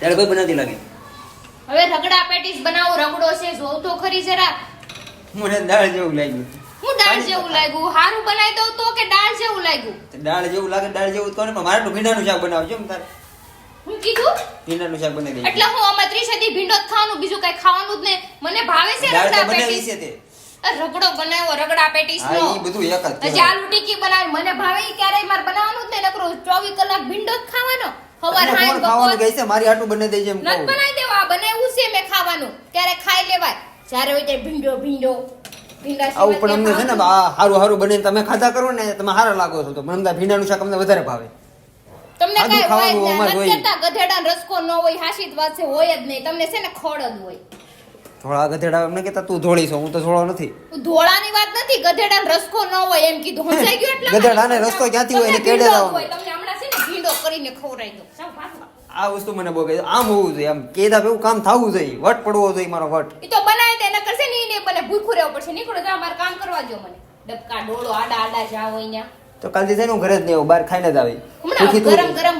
ત્યારે કોઈ બનાતી લાગે. હવે રગડા પેટીસ બનાવો રગડો છે જોઉં તો ખરી જરા. મને દાળ જેવું લાગ્યું. હું દાળ જેવું લાગ્યું? હારું બનાવી દઉં તો કે દાળ જેવું લાગ્યું? દાળ જેવું લાગે દાળ જેવું તો પણ મારે તો ભીંડાનું શાક બનાવજો ને તારે. હું કીધું? ભીંડાનું શાક બનાવી દઈએ. એટલે હું અમાર ત્રિશદી ભીંડો જ ખાવાનું બીજું કઈ ખાવાનું જ નહીં. મને ભાવે છે રગડા પેટીસ? છે તે. રગડો બનાવ્યો રગડા પેટીસ નો આ બધું એક જ હજી આલુ ટીકી બનાવી મને ભાવે ક્યારેય માર બનાવવાનું જ નહીં નકરો 24 કલાક ભીંડો જ ખાવાનો. હવાર હાંજ ખાવાનું કહે છે? મારી આટું બને દેજે એમ નત બનાવી દેવા બનાવ્યું છે મેં ખાવાનું. ત્યારે ખાઈ લેવાય. જ્યારે હોય ત્યારે ભીંડો ભીંડો આવું પણ અમને છે ને હારું હારું બને તમે ખાધા કરો ને તમે હારા લાગો છો તો. મને ભીંડાનું શાક અમને વધારે ભાવે. તમને કઈ હોય અમારે હોય. ગધેડા રસકો ન હોય હાસી વાત છે હોય જ નહીં. તમને છે ને ખોડ જ હોય. ધોળા ગધેડા એમને કેતા તું ધોળી છો. હું તો ધોળો નથી. ધોળાની વાત નથી ગધેડા ને રસકો ન હોય એમ કીધું. સમજાઈ ગયો એટલે ગધેડાને રસકો ક્યાંથી હોય? એને કેડે. હોય. ભીંડો કરીને ખવડાવી દો આ વસ્તુ મને બહુ કહે આમ હોવું જોઈએ. આમ કેદા એવું કામ થવું જોઈએ. વટ પડવો જોઈએ મારો વટ. એ તો બનાવી દે નકર છે ને બને મને ભૂખું રહેવું પડશે. નીકળો જા મારે કામ કરવા દો મને. ડબકા ડોળો આડા આડા જા હોય ન્યા તો કાલથી છે ને હું ઘરે જ નહીં આવું બહાર ખાઈને જ આવી. ગરમ ગરમ ગરમ